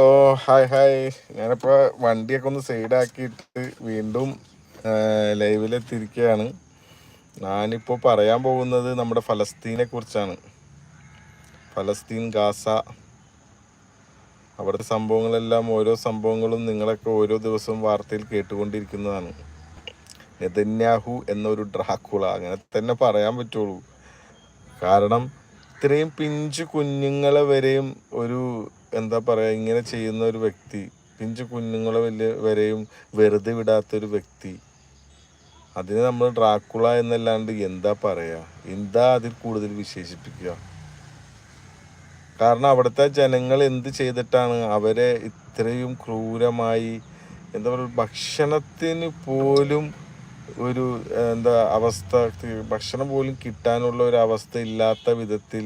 ഓ hi hi. ഞാനിപ്പോൾ വണ്ടിയൊക്കെ ഒന്ന് സൈഡാക്കിയിട്ട് വീണ്ടും ലൈവിലെത്തിയിരിക്കുകയാണ് ഞാനിപ്പോൾ പറയാൻ പോകുന്നത് നമ്മുടെ ഫലസ്തീനെ കുറിച്ചാണ്. ഫലസ്തീൻ ഗാസ അവിടുത്തെ സംഭവങ്ങളെല്ലാം ഓരോ സംഭവങ്ങളും നിങ്ങളൊക്കെ ഓരോ ദിവസവും വാർത്തയിൽ കേട്ടുകൊണ്ടിരിക്കുന്നതാണ്. നെതന്യാഹു എന്നൊരു ഡ്രാക്കുള. അങ്ങനെ തന്നെ പറയാൻ പറ്റുള്ളൂ. കാരണം ഇത്രയും പിഞ്ചു കുഞ്ഞുങ്ങളെ വരെയും ഒരു എന്താ പറയുക ഇങ്ങനെ ചെയ്യുന്ന ഒരു വ്യക്തി പിഞ്ചു കുഞ്ഞുങ്ങളെ വലിയ വരെയും വെറുതെ വിടാത്തൊരു വ്യക്തി അതിനെ നമ്മൾ ഡ്രാക്കുള എന്നല്ലാണ്ട് എന്താ പറയുക എന്താ അതിൽ കൂടുതൽ വിശേഷിപ്പിക്കുക? കാരണം അവിടുത്തെ ജനങ്ങൾ എന്ത് ചെയ്തിട്ടാണ് അവരെ ഇത്രയും ക്രൂരമായി എന്താ പറയുക ഭക്ഷണത്തിന് പോലും ഒരു എന്താ അവസ്ഥ ഭക്ഷണം പോലും കിട്ടാനുള്ള ഒരു അവസ്ഥ ഇല്ലാത്ത വിധത്തിൽ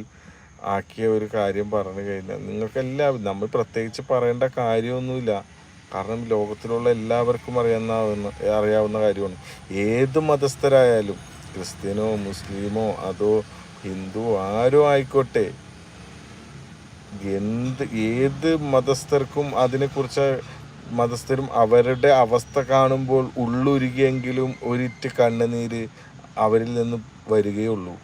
ആക്കിയ ഒരു കാര്യം പറഞ്ഞു കഴിഞ്ഞാൽ നിങ്ങൾക്കെല്ലാം നമ്മൾ പ്രത്യേകിച്ച് പറയേണ്ട കാര്യമൊന്നുമില്ല. കാരണം ലോകത്തിലുള്ള എല്ലാവർക്കും അറിയാവുന്ന അറിയാവുന്ന കാര്യമാണ്. ഏത് മതസ്ഥരായാലും ക്രിസ്ത്യനോ മുസ്ലിമോ അതോ ഹിന്ദു ആരോ ആയിക്കോട്ടെ എന്ത് ഏത് മതസ്ഥർക്കും അതിനെക്കുറിച്ച് മതസ്ഥരും അവരുടെ അവസ്ഥ കാണുമ്പോൾ ഉള്ളുരുകിയെങ്കിലും ഒരിറ്റ് കണ്ണുനീര് അവരിൽ നിന്ന് വരികയുള്ളൂ.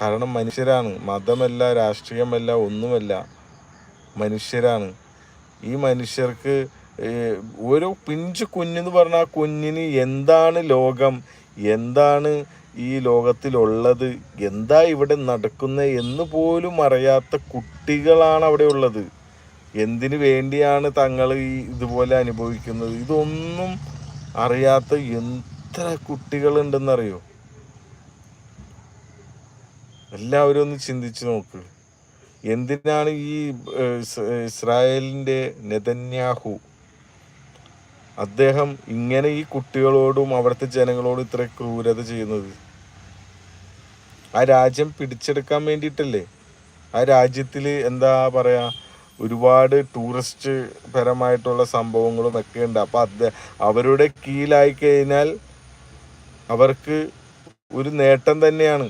കാരണം മനുഷ്യരാണ്. മതമല്ല രാഷ്ട്രീയമല്ല ഒന്നുമല്ല. മനുഷ്യരാണ്. ഈ മനുഷ്യർക്ക് ഓരോ പിഞ്ച് കുഞ്ഞെന്ന് പറഞ്ഞാൽ ആ കുഞ്ഞിന് എന്താണ് ലോകം? എന്താണ് ഈ ലോകത്തിലുള്ളത്? എന്താ ഇവിടെ നടക്കുന്നത് എന്ന് പോലും അറിയാത്ത കുട്ടികളാണ് അവിടെ ഉള്ളത്. എന്തിനു വേണ്ടിയാണ് തങ്ങൾ ഈ ഇതുപോലെ അനുഭവിക്കുന്നത്? ഇതൊന്നും അറിയാത്ത എത്ര കുട്ടികളുണ്ടെന്നറിയോ? എല്ലാവരും ഒന്ന് ചിന്തിച്ച് നോക്ക്. എന്തിനാണ് ഈ ഇസ്രായേലിന്റെ നെതന്യാഹു? അദ്ദേഹം ഇങ്ങനെ ഈ കുട്ടികളോടും അവിടുത്തെ ജനങ്ങളോടും ഇത്ര ക്രൂരത ചെയ്യുന്നത്? ആ രാജ്യം പിടിച്ചെടുക്കാൻ വേണ്ടിയിട്ടല്ലേ? ആ രാജ്യത്തിൽ എന്താ പറയുക ഒരുപാട് ടൂറിസ്റ്റ് പരമായിട്ടുള്ള സംഭവങ്ങളും ഒക്കെ ഉണ്ട്. അപ്പോൾ അത് അവരുടെ കീഴിലായി കഴിഞ്ഞാൽ അവർക്ക് ഒരു നേട്ടം തന്നെയാണ്.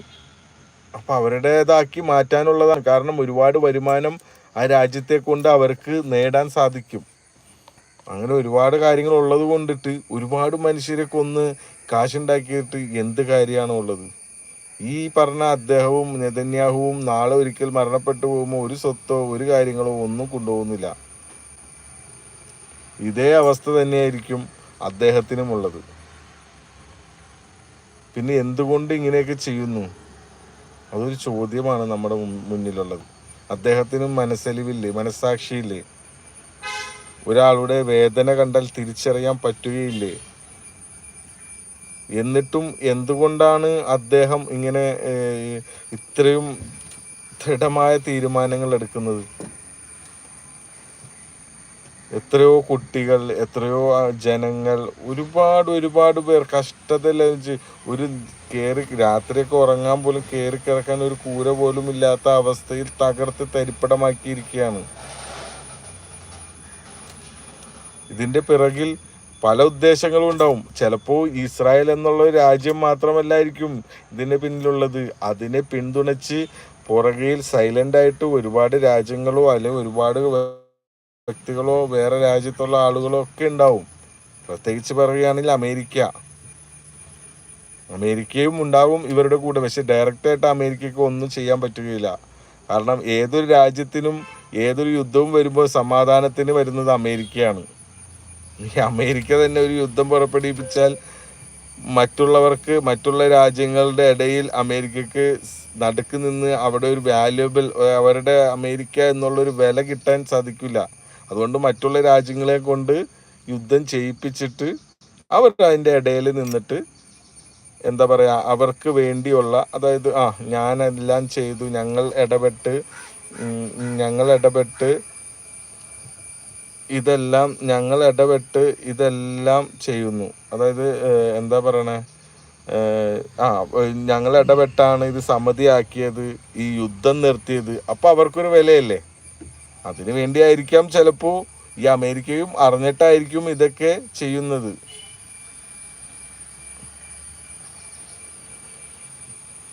അപ്പോൾ അവരുടേതാക്കി മാറ്റാനുള്ളതാണ്. കാരണം ഒരുപാട് വരുമാനം ആ രാജ്യത്തെ കൊണ്ട് അവർക്ക് നേടാൻ സാധിക്കും. അങ്ങനെ ഒരുപാട് കാര്യങ്ങൾ ഉള്ളത് കൊണ്ടിട്ട് ഒരുപാട് മനുഷ്യരെ കൊന്ന് കാശുണ്ടാക്കിയിട്ട് എന്ത് കാര്യമാണ് ഉള്ളത് ഈ പറഞ്ഞ അദ്ദേഹവും നെതന്യാഹുവും നാളെ ഒരിക്കൽ മരണപ്പെട്ടു പോകുമ്പോൾ ഒരു സ്വത്തോ ഒരു കാര്യങ്ങളോ ഒന്നും കൊണ്ടുപോകുന്നില്ല. ഇതേ അവസ്ഥ തന്നെയായിരിക്കും അദ്ദേഹത്തിനും ഉള്ളത് പിന്നെ എന്തുകൊണ്ട് ഇങ്ങനെയൊക്കെ ചെയ്യുന്നു? അതൊരു ചോദ്യമാണ് നമ്മുടെ മുന്നിലുള്ളത്. അദ്ദേഹത്തിന് മനസ്സലിവില്ലേ മനസ്സാക്ഷിയില്ലേ? ഒരാളുടെ വേദന കണ്ടാൽ തിരിച്ചറിയാൻ പറ്റുകയില്ലേ? എന്നിട്ടും എന്തുകൊണ്ടാണ് അദ്ദേഹം ഇങ്ങനെ ഇത്രയും ദൃഢമായ തീരുമാനങ്ങൾ എടുക്കുന്നത്? എത്രയോ കുട്ടികൾ എത്രയോ ജനങ്ങൾ ഒരുപാട് ഒരുപാട് പേർ കഷ്ടതയിൽ ഒരു കയറി രാത്രിയൊക്കെ ഉറങ്ങാൻ പോലും കയറി കിടക്കാൻ ഒരു കൂര പോലും ഇല്ലാത്ത അവസ്ഥയിൽ തകർത്ത് തരിപ്പടമാക്കിയിരിക്കുകയാണ്. ഇതിന്റെ പിറകിൽ പല ഉദ്ദേശങ്ങളും ഉണ്ടാവും. ചിലപ്പോൾ ഇസ്രായേൽ എന്നുള്ള രാജ്യം മാത്രമല്ലായിരിക്കും ഇതിന്റെ പിന്നിലുള്ളത്. അതിനെ പിന്തുണച്ച് പുറകിൽ സൈലന്റായിട്ട് ഒരുപാട് രാജ്യങ്ങളോ അല്ലെങ്കിൽ ഒരുപാട് വ്യക്തികളോ വേറെ രാജ്യത്തുള്ള ആളുകളോ ഒക്കെ ഉണ്ടാവും. പ്രത്യേകിച്ച് പറയുകയാണെങ്കിൽ അമേരിക്ക. അമേരിക്കയും ഉണ്ടാവും ഇവരുടെ കൂടെ. പക്ഷെ ഡയറക്റ്റായിട്ട് അമേരിക്കയ്ക്ക് ഒന്നും ചെയ്യാൻ പറ്റുകയില്ല. കാരണം ഏതൊരു രാജ്യത്തിനും ഏതൊരു യുദ്ധവും വരുമ്പോൾ സമാധാനത്തിന് വരുന്നത് അമേരിക്കയാണ്. ഈ അമേരിക്ക തന്നെ ഒരു യുദ്ധം പുറപ്പെടുവിപ്പിച്ചാൽ മറ്റുള്ളവർക്ക് മറ്റുള്ള രാജ്യങ്ങളുടെ ഇടയിൽ അമേരിക്കക്ക് നടുക്ക് നിന്ന് അവിടെ ഒരു വാല്യുബിൾ അവരുടെ അമേരിക്ക എന്നുള്ളൊരു വില കിട്ടാൻ സാധിക്കില്ല. അതുകൊണ്ട് മറ്റുള്ള രാജ്യങ്ങളെ കൊണ്ട് യുദ്ധം ചെയ്യിപ്പിച്ചിട്ട് അവർ അതിന്റെ ഇടയിൽ നിന്നിട്ട് എന്താ പറയുക അവർക്ക് വേണ്ടിയുള്ള അതായത് ആ ഞാനെല്ലാം ചെയ്തു ഞങ്ങൾ ഇടപെട്ട് ഞങ്ങൾ ഇടപെട്ട് ഇതെല്ലാം ഞങ്ങൾ ഇടപെട്ട് ഇതെല്ലാം ചെയ്യുന്നു. അതായത് എന്താ പറയണേ ആ ഞങ്ങൾ ഇടപെട്ടാണ് ഇത് സമ്മതിയാക്കിയത് ഈ യുദ്ധം നിർത്തിയത്. അപ്പോൾ അവർക്കൊരു വിലയല്ലേ? അതിനു വേണ്ടിയായിരിക്കാം ചിലപ്പോൾ ഈ അമേരിക്കയും അറിഞ്ഞിട്ടായിരിക്കും ഇതൊക്കെ ചെയ്യുന്നത്.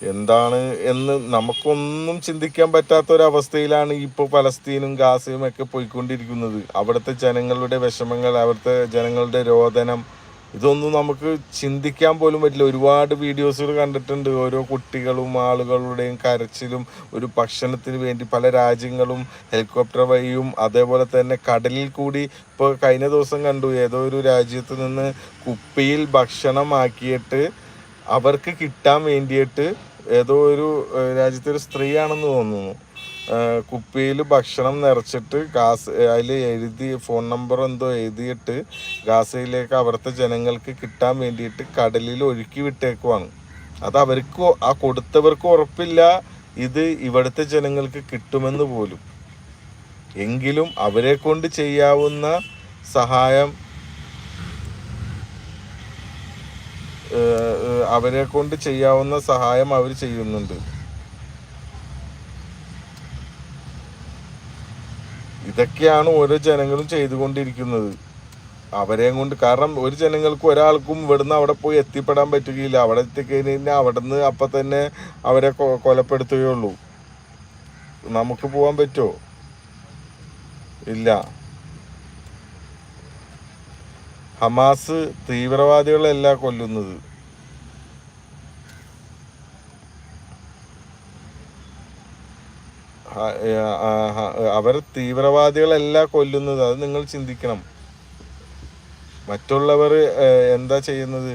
എന്താണ് എന്ന് നമുക്കൊന്നും ചിന്തിക്കാൻ പറ്റാത്ത ഒരവസ്ഥയിലാണ് ഇപ്പോൾ പലസ്തീനും ഗാസയും ഒക്കെ പോയിക്കൊണ്ടിരിക്കുന്നത്. അവിടുത്തെ ജനങ്ങളുടെ വിഷമങ്ങൾ അവിടുത്തെ ജനങ്ങളുടെ രോദനം ഇതൊന്നും നമുക്ക് ചിന്തിക്കാൻ പോലും പറ്റില്ല. ഒരുപാട് വീഡിയോസുകൾ കണ്ടിട്ടുണ്ട്. ഓരോ കുട്ടികളും ആളുകളുടെയും കരച്ചിലും ഒരു ഭക്ഷണത്തിന് വേണ്ടി പല രാജ്യങ്ങളും ഹെലികോപ്റ്റർ വഴിയും അതേപോലെ തന്നെ കടലിൽ കൂടി ഇപ്പോൾ കഴിഞ്ഞ ദിവസം കണ്ടു ഏതോ ഒരു രാജ്യത്ത് നിന്ന് കുപ്പിയിൽ ഭക്ഷണമാക്കിയിട്ട് അവർക്ക് കിട്ടാൻ വേണ്ടിയിട്ട് ഏതോ ഒരു രാജ്യത്തെ ഒരു സ്ത്രീയാണെന്ന് തോന്നുന്നു. കുപ്പിയിൽ ഭക്ഷണം നിറച്ചിട്ട് ഗാസ് അതിൽ എഴുതി ഫോൺ നമ്പർ എന്തോ എഴുതിയിട്ട് ഗാസയിലേക്ക് അവിടുത്തെ ജനങ്ങൾക്ക് കിട്ടാൻ വേണ്ടിയിട്ട് കടലിൽ ഒഴുക്കി വിട്ടേക്കുവാണ്. അത് അവർക്ക് ആ കൊടുത്തവർക്ക് ഉറപ്പില്ല ഇത് ഇവിടുത്തെ ജനങ്ങൾക്ക് കിട്ടുമെന്ന് പോലും. എങ്കിലും അവരെ കൊണ്ട് ചെയ്യാവുന്ന സഹായം അവരെ കൊണ്ട് ചെയ്യാവുന്ന സഹായം അവർ ചെയ്യുന്നുണ്ട്. ഇതൊക്കെയാണ് ഓരോ ജനങ്ങളും ചെയ്തുകൊണ്ടിരിക്കുന്നത്. അവരെയും കൊണ്ട് കാരണം ഒരു ജനങ്ങൾക്കും ഒരാൾക്കും ഇവിടുന്ന് അവിടെ പോയി എത്തിപ്പെടാൻ പറ്റുകയില്ല. അവിടെ എത്തിക്കഴിഞ്ഞാൽ അവിടെ നിന്ന് അപ്പം തന്നെ അവരെ കൊലപ്പെടുത്തുകയുള്ളൂ. നമുക്ക് പോകാൻ പറ്റുമോ ഇല്ല. ഹമാസ് തീവ്രവാദികളല്ല കൊല്ലുന്നത്. അവർ തീവ്രവാദികളല്ല കൊല്ലുന്നത്. അത് നിങ്ങൾ ചിന്തിക്കണം. മറ്റുള്ളവർ എന്താ ചെയ്യുന്നത്?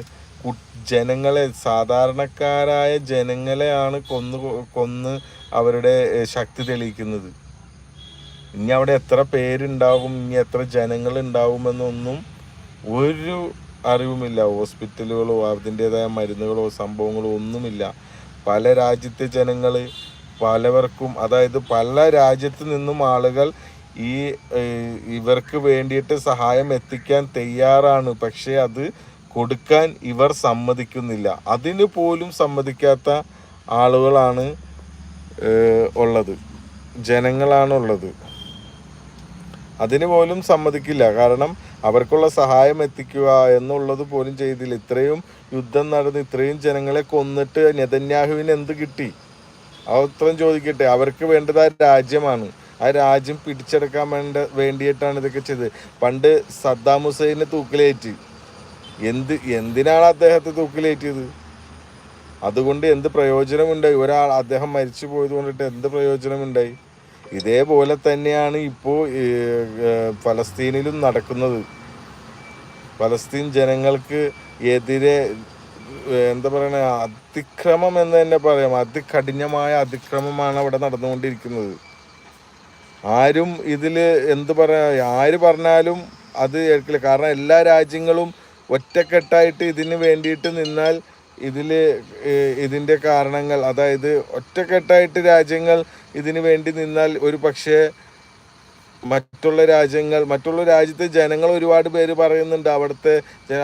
ജനങ്ങളെ സാധാരണക്കാരായ ജനങ്ങളെയാണ് കൊന്ന് കൊന്ന് അവരുടെ ശക്തി തെളിയിക്കുന്നത്. ഇനി അവിടെ എത്ര പേരുണ്ടാവും? ഇനി എത്ര ജനങ്ങൾ ഉണ്ടാവുമെന്നൊന്നും ഒരു അറിവുമില്ല. ഹോസ്പിറ്റലുകളോ അതിന്റെതായ മരുന്നുകളോ സംഭവങ്ങളോ ഒന്നുമില്ല. പല രാജ്യത്തെ ജനങ്ങൾ പലവർക്കും അതായത് പല രാജ്യത്തു നിന്നും ആളുകൾ ഈ ഇവർക്ക് വേണ്ടിയിട്ട് സഹായം എത്തിക്കാൻ തയ്യാറാണ്. പക്ഷേ അത് കൊടുക്കാൻ ഇവർ സമ്മതിക്കുന്നില്ല. അതിന് പോലും സമ്മതിക്കാത്ത ആളുകളാണ് ഉള്ളത്. ജനങ്ങളാണുള്ളത് അതിന് പോലും സമ്മതിക്കില്ല. കാരണം അവർക്കുള്ള സഹായം എത്തിക്കുക എന്നുള്ളത് പോലും ചെയ്തില്ല. ഇത്രയും യുദ്ധം നടന്ന് ഇത്രയും ജനങ്ങളെ കൊന്നിട്ട് നെതന്യാഹുവിന് എന്ത് കിട്ടി? അത്രയും ചോദിക്കട്ടെ. അവർക്ക് വേണ്ടത് ആ രാജ്യമാണ്. ആ രാജ്യം പിടിച്ചെടുക്കാൻ വേണ്ട വേണ്ടിയിട്ടാണ് ഇതൊക്കെ ചെയ്തത്. പണ്ട് സദ്ദാം ഹുസൈനെ തൂക്കിലേറ്റ്. എന്ത് എന്തിനാണ് അദ്ദേഹത്തെ തൂക്കിലേറ്റിയത്? അതുകൊണ്ട് എന്ത് പ്രയോജനമുണ്ടായി? ഒരാൾ അദ്ദേഹം മരിച്ചു പോയത് കൊണ്ടിട്ട് എന്ത് പ്രയോജനമുണ്ടായി? ഇതേപോലെ തന്നെയാണ് ഇപ്പോൾ ഫലസ്തീനിലും നടക്കുന്നത്. ഫലസ്തീൻ ജനങ്ങൾക്ക് എതിരെ എന്താ പറയണ? അതിക്രമം എന്ന് തന്നെ പറയാം. അതികഠിനമായ അതിക്രമമാണ് അവിടെ നടന്നുകൊണ്ടിരിക്കുന്നത്. ആരും ഇതിൽ എന്ത് പറയാ ആര് പറഞ്ഞാലും അത് കേൾക്കില്ല കാരണം എല്ലാ രാജ്യങ്ങളും ഒറ്റക്കെട്ടായിട്ട് ഇതിന് വേണ്ടിയിട്ട് നിന്നാൽ ഇതിൽ ഇതിന്റെ കാരണങ്ങൾ അതായത് ഒറ്റക്കെട്ടായിട്ട് രാജ്യങ്ങൾ ഇതിന് വേണ്ടി നിന്നാൽ ഒരു പക്ഷേ മറ്റുള്ള രാജ്യങ്ങൾ മറ്റുള്ള രാജ്യത്തെ ജനങ്ങൾ ഒരുപാട് പേര് പറയുന്നുണ്ട് അവിടുത്തെ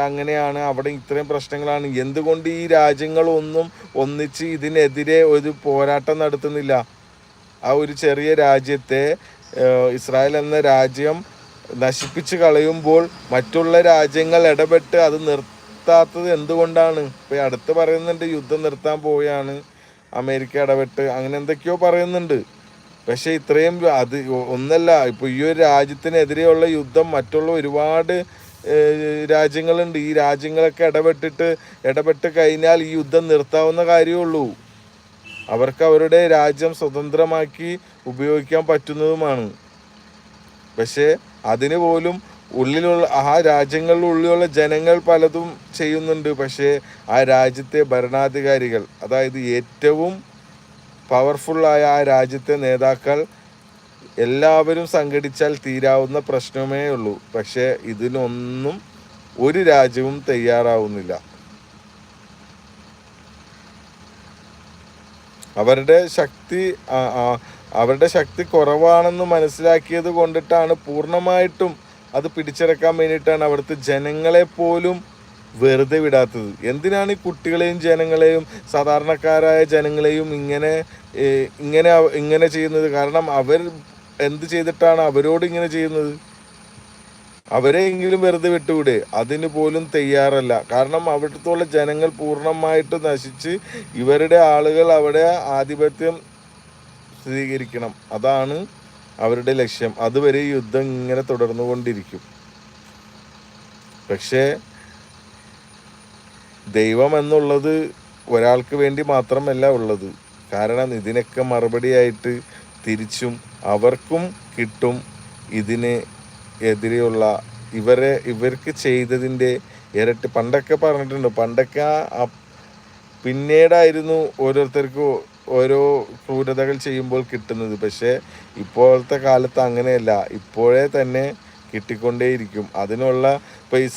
അങ്ങനെയാണ് അവിടെ ഇത്രയും പ്രശ്നങ്ങളാണ്. എന്തുകൊണ്ട് ഈ രാജ്യങ്ങളൊന്നും ഒന്നിച്ച് ഇതിനെതിരെ ഒരു പോരാട്ടം നടത്തുന്നില്ല? ആ ഒരു ചെറിയ രാജ്യത്തെ ഇസ്രായേൽ എന്ന രാജ്യം നശിപ്പിച്ച് കളയുമ്പോൾ മറ്റുള്ള രാജ്യങ്ങൾ ഇടപെട്ട് അത് നിർത്താത്തത് എന്തുകൊണ്ടാണ്? ഇപ്പൊ അടുത്ത് പറയുന്നുണ്ട് യുദ്ധം നിർത്താൻ പോവുകയാണ്. അമേരിക്ക ഇടപെട്ട് അങ്ങനെ എന്തൊക്കെയോ പറയുന്നുണ്ട്. പക്ഷെ ഇത്രയും അത് ഒന്നല്ല ഇപ്പൊ ഈ ഒരു രാജ്യത്തിനെതിരെയുള്ള യുദ്ധം മറ്റുള്ള ഒരുപാട് രാജ്യങ്ങളുണ്ട്. ഈ രാജ്യങ്ങളൊക്കെ ഇടപെട്ടിട്ട് ഇടപെട്ട് കഴിഞ്ഞാൽ ഈ യുദ്ധം നിർത്താവുന്ന കാര്യമുള്ളൂ അവർക്ക് അവരുടെ രാജ്യം സ്വതന്ത്രമാക്കി ഉപയോഗിക്കാൻ പറ്റുന്നതുമാണ്. പക്ഷേ അതിന് പോലും ഉള്ളിലുള്ള ആ രാജ്യങ്ങളുടെ ഉള്ളിലുള്ള ജനങ്ങൾ പലതും ചെയ്യുന്നുണ്ട്. പക്ഷേ ആ രാജ്യത്തെ ഭരണാധികാരികൾ അതായത് ഏറ്റവും പവർഫുള്ളായ ആ രാജ്യത്തെ നേതാക്കൾ എല്ലാവരും സംഘടിച്ചാൽ തീരാവുന്ന പ്രശ്നമേ ഉള്ളൂ. പക്ഷേ ഇതിനൊന്നും ഒരു രാജ്യവും തയ്യാറാവുന്നില്ല. അവരുടെ ശക്തി അവരുടെ ശക്തി കുറവാണെന്ന് മനസ്സിലാക്കിയത് കൊണ്ടിട്ടാണ് പൂർണമായിട്ടും അത് പിടിച്ചെടുക്കാൻ വേണ്ടിയിട്ടാണ് അവിടുത്തെ ജനങ്ങളെ പോലും വെറുതെ വിടാത്തത്. എന്തിനാണ് ഈ കുട്ടികളെയും ജനങ്ങളെയും സാധാരണക്കാരായ ജനങ്ങളെയും ഇങ്ങനെ ഇങ്ങനെ ഇങ്ങനെ ചെയ്യുന്നത്? കാരണം അവർ എന്ത് ചെയ്തിട്ടാണ് അവരോട് ഇങ്ങനെ ചെയ്യുന്നത്? അവരെയെങ്കിലും വെറുതെ വിട്ടുകൂടെ അതിന് പോലും തയ്യാറല്ല. കാരണം അവിടുത്തുള്ള ജനങ്ങൾ പൂർണമായിട്ട് നശിച്ച് ഇവരുടെ ആളുകൾ അവിടെ ആധിപത്യം സ്ഥിരീകരിക്കണം അതാണ് അവരുടെ ലക്ഷ്യം. അതുവരെ യുദ്ധം ഇങ്ങനെ തുടർന്നുകൊണ്ടിരിക്കും. പക്ഷേ ദൈവം എന്നുള്ളത് ഒരാൾക്ക് വേണ്ടി മാത്രമല്ല ഉള്ളത്. കാരണം ഇതിനൊക്കെ മറുപടിയായിട്ട് തിരിച്ചും അവർക്കും കിട്ടും ഇതിന് എതിരെയുള്ള ഇവരെ ഇവർക്ക് ചെയ്തതിന്റെ ഇരട്ടി പണ്ടൊക്കെ പറഞ്ഞിട്ടുണ്ട്. പണ്ടൊക്കെ ആ- പിന്നീടായിരുന്നു ഓരോരുത്തർക്കും ഓരോ ക്രൂരതകൾ ചെയ്യുമ്പോൾ കിട്ടുന്നത്. പക്ഷേ ഇപ്പോഴത്തെ കാലത്ത് അങ്ങനെയല്ല. ഇപ്പോഴേ തന്നെ കിട്ടിക്കൊണ്ടേയിരിക്കും. അതിനുള്ള പൈസ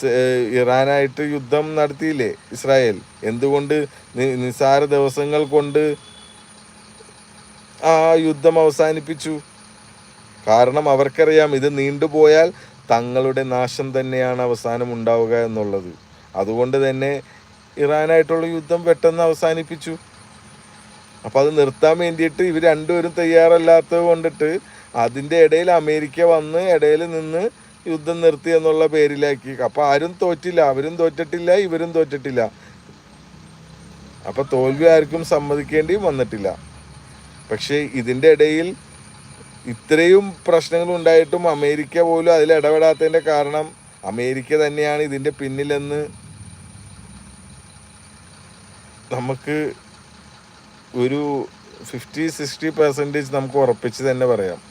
ഇറാനായിട്ട് യുദ്ധം നടത്തിയില്ലേ ഇസ്രായേൽ? എന്തുകൊണ്ട് നിസാര ദിവസങ്ങൾ കൊണ്ട് ആ യുദ്ധം അവസാനിപ്പിച്ചു? കാരണം അവർക്കറിയാം ഇത് നീണ്ടുപോയാൽ തങ്ങളുടെ നാശം തന്നെയാണ് അവസാനം ഉണ്ടാവുക എന്നുള്ളത്. അതുകൊണ്ട് തന്നെ ഇറാനായിട്ടുള്ള യുദ്ധം പെട്ടെന്ന് അവസാനിപ്പിച്ചു. അപ്പം അത് നിർത്താൻ വേണ്ടിയിട്ട് ഇവർ രണ്ടുപേരും തയ്യാറല്ലാത്തത് കൊണ്ടിട്ട് അതിന്റെ ഇടയിൽ അമേരിക്ക വന്ന് ഇടയിൽ നിന്ന് യുദ്ധം നിർത്തി എന്നുള്ള പേരിലാക്കി. അപ്പം ആരും തോറ്റില്ല അവരും തോറ്റിട്ടില്ല ഇവരും തോറ്റിട്ടില്ല. അപ്പം തോൽവി ആർക്കും സമ്മതിക്കേണ്ടിയും വന്നിട്ടില്ല. പക്ഷേ ഇതിന്റെ ഇടയിൽ ഇത്രയും പ്രശ്നങ്ങൾ ഉണ്ടായിട്ടും അമേരിക്ക പോലും അതിൽ ഇടപെടാത്തതിന്റെ കാരണം അമേരിക്ക തന്നെയാണ് ഇതിന്റെ പിന്നിലെന്ന് നമുക്ക് ഒരു ഫിഫ്റ്റി സിക്സ്റ്റി പെർസെന്റേജ് നമുക്ക് ഉറപ്പിച്ച് തന്നെ പറയാം.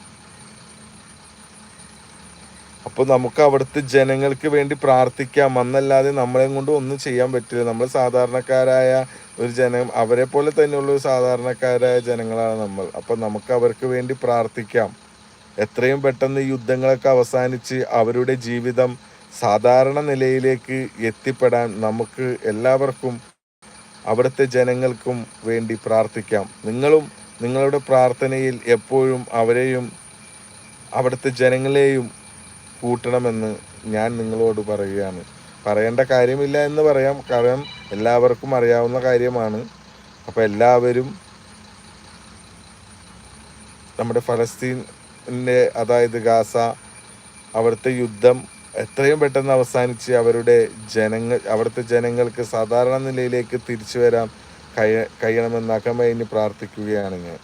അപ്പോൾ നമുക്ക് അവിടുത്തെ ജനങ്ങൾക്ക് വേണ്ടി പ്രാർത്ഥിക്കാം. എന്നല്ലാതെ നമ്മളെ കൊണ്ട് ഒന്നും ചെയ്യാൻ പറ്റില്ല. നമ്മൾ സാധാരണക്കാരായ ഒരു ജനം അവരെ പോലെ തന്നെയുള്ള ഒരു സാധാരണക്കാരായ ജനങ്ങളാണ് നമ്മൾ. അപ്പോൾ നമുക്ക് അവർക്ക് വേണ്ടി പ്രാർത്ഥിക്കാം. എത്രയും പെട്ടെന്ന് യുദ്ധങ്ങളൊക്കെ അവസാനിച്ച് അവരുടെ ജീവിതം സാധാരണ നിലയിലേക്ക് എത്തിപ്പെടാൻ നമുക്ക് എല്ലാവർക്കും അവിടുത്തെ ജനങ്ങൾക്കും വേണ്ടി പ്രാർത്ഥിക്കാം. നിങ്ങളും നിങ്ങളുടെ പ്രാർത്ഥനയിൽ എപ്പോഴും അവരെയും അവിടുത്തെ ജനങ്ങളെയും കൂട്ടണമെന്ന് ഞാൻ നിങ്ങളോട് പറയുകയാണ്. പറയേണ്ട കാര്യമില്ല എന്ന് പറയാം. കാരണം എല്ലാവർക്കും അറിയാവുന്ന കാര്യമാണ്. അപ്പോൾ എല്ലാവരും നമ്മുടെ ഫലസ്തീനിന്റെ അതായത് ഗാസ അവിടുത്തെ യുദ്ധം എത്രയും പെട്ടെന്ന് അവസാനിച്ച് അവരുടെ ജനങ്ങൾ അവിടുത്തെ ജനങ്ങൾക്ക് സാധാരണ നിലയിലേക്ക് തിരിച്ചു വരാൻ കഴിയ കഴിയണമെന്ന് അകമയിന് പ്രാർത്ഥിക്കുകയാണ് ഞാൻ.